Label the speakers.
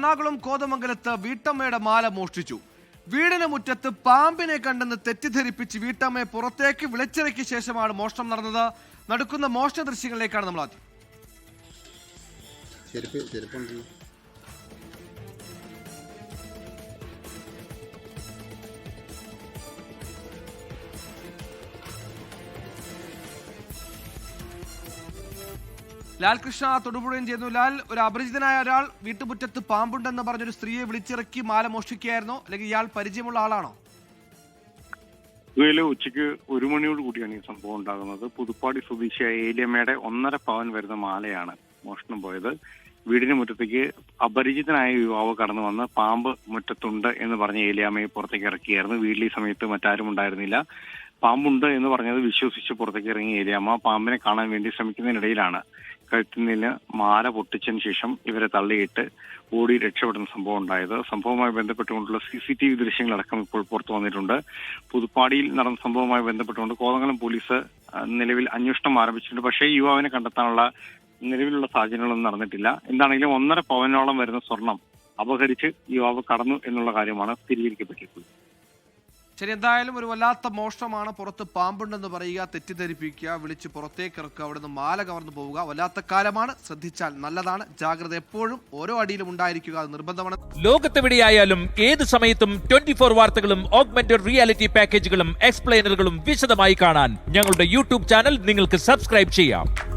Speaker 1: എറണാകുളം കോതമംഗലത്ത് വീട്ടമ്മയുടെ മാല മോഷ്ടിച്ചു. വീടിന് മുറ്റത്ത് പാമ്പിനെ കണ്ടെന്ന് തെറ്റിദ്ധരിപ്പിച്ച് വീട്ടമ്മയെ പുറത്തേക്ക് വിളിച്ചിറക്കിയ ശേഷമാണ് മോഷണം നടന്നത്. നടക്കുന്ന മോഷണ ദൃശ്യങ്ങളിലേക്കാണ് നമ്മൾ ആദ്യം. ലാൽ കൃഷ്ണ തൊടുപുഴയും ചെയ്യുന്നു ലാൽ ഒരു അപരിചിതനായ ഒരാൾ വീട്ടുമുറ്റത്ത് പാമ്പുണ്ടെന്ന് പറഞ്ഞൊരു സ്ത്രീയെ വിളിച്ചിറക്കി മാല മോഷ്ടിക്കുകയായിരുന്നു. അല്ലെങ്കിൽ ഇയാൾ പരിചയമുള്ള ആളാണോ?
Speaker 2: ഇതുവരെ ഉച്ചയ്ക്ക് ഒരു മണിയോട് കൂടിയാണ് ഈ സംഭവം ഉണ്ടാകുന്നത്. പുതുപ്പാടി സ്വദേശിയായ ഏലിയമ്മയുടെ ഒന്നര പവൻ വരുന്ന മാലയാണ് മോഷണം പോയത്. വീടിന് മുറ്റത്തേക്ക് അപരിചിതനായ യുവാവ് കടന്നു വന്ന് പാമ്പ് മുറ്റത്തുണ്ട് എന്ന് പറഞ്ഞ ഏലിയാമ്മയെ പുറത്തേക്ക് ഇറക്കിയായിരുന്നു. വീട്ടിൽ ഈ സമയത്ത് മറ്റാരും ഉണ്ടായിരുന്നില്ല. പാമ്പുണ്ട് എന്ന് പറഞ്ഞത് വിശ്വസിച്ച് പുറത്തേക്ക് ഇറങ്ങിയ ഏലിയാമ്മ പാമ്പിനെ കാണാൻ വേണ്ടി ശ്രമിക്കുന്നതിനിടയിലാണ്. കഴുത്തിൽ നിന്ന് മാല പൊട്ടിച്ചതിന് ശേഷം ഇവരെ തള്ളിയിട്ട് ഓടി രക്ഷപ്പെടുന്ന സംഭവം ഉണ്ടായത്. സംഭവവുമായി ബന്ധപ്പെട്ടുകൊണ്ടുള്ള സി സി ടി വി ദൃശ്യങ്ങളടക്കം ഇപ്പോൾ പുറത്തു വന്നിട്ടുണ്ട്. പുതുപ്പാടിയിൽ നടന്ന സംഭവവുമായി ബന്ധപ്പെട്ടുകൊണ്ട് കോതങ്കലം പോലീസ് നിലവിൽ അന്വേഷണം ആരംഭിച്ചിട്ടുണ്ട്. പക്ഷേ യുവാവിനെ കണ്ടെത്താനുള്ള നിലവിലുള്ള സാഹചര്യങ്ങളൊന്നും നടന്നിട്ടില്ല. എന്താണെങ്കിലും ഒന്നര പവനോളം വരുന്ന സ്വർണം അപഹരിച്ച് യുവാവ് കടന്നു എന്നുള്ള കാര്യമാണ് സ്ഥിരീകരിക്കപ്പെട്ടിട്ടുള്ളത്
Speaker 1: ശരി എന്തായാലും ഒരു വല്ലാത്ത മോഷണമാണ് പുറത്ത് പാമ്പുണ്ടെന്ന് പറയുക തെറ്റിദ്ധരിപ്പിക്കുക വിളിച്ച് പുറത്തേക്ക് ഇറക്കുക അവിടുന്ന് മാല കവർന്നു പോവുക. വല്ലാത്ത കാലമാണ്. ശ്രദ്ധിച്ചാൽ നല്ലതാണ്. ജാഗ്രത എപ്പോഴും ഓരോ അടിയിലും ഉണ്ടായിരിക്കുക. അത് നിർബന്ധമാണ്.
Speaker 3: ലോകത്തെവിടെയായാലും ഏത് സമയത്തും ട്വന്റി ഫോർ വാർത്തകളും ഓഗ്മെന്റഡ് റിയാലിറ്റി പാക്കേജുകളും എക്സ്പ്ലെയിനറുകളും വിശദമായി കാണാൻ ഞങ്ങളുടെ യൂട്യൂബ് ചാനൽ നിങ്ങൾക്ക് സബ്സ്ക്രൈബ് ചെയ്യാം.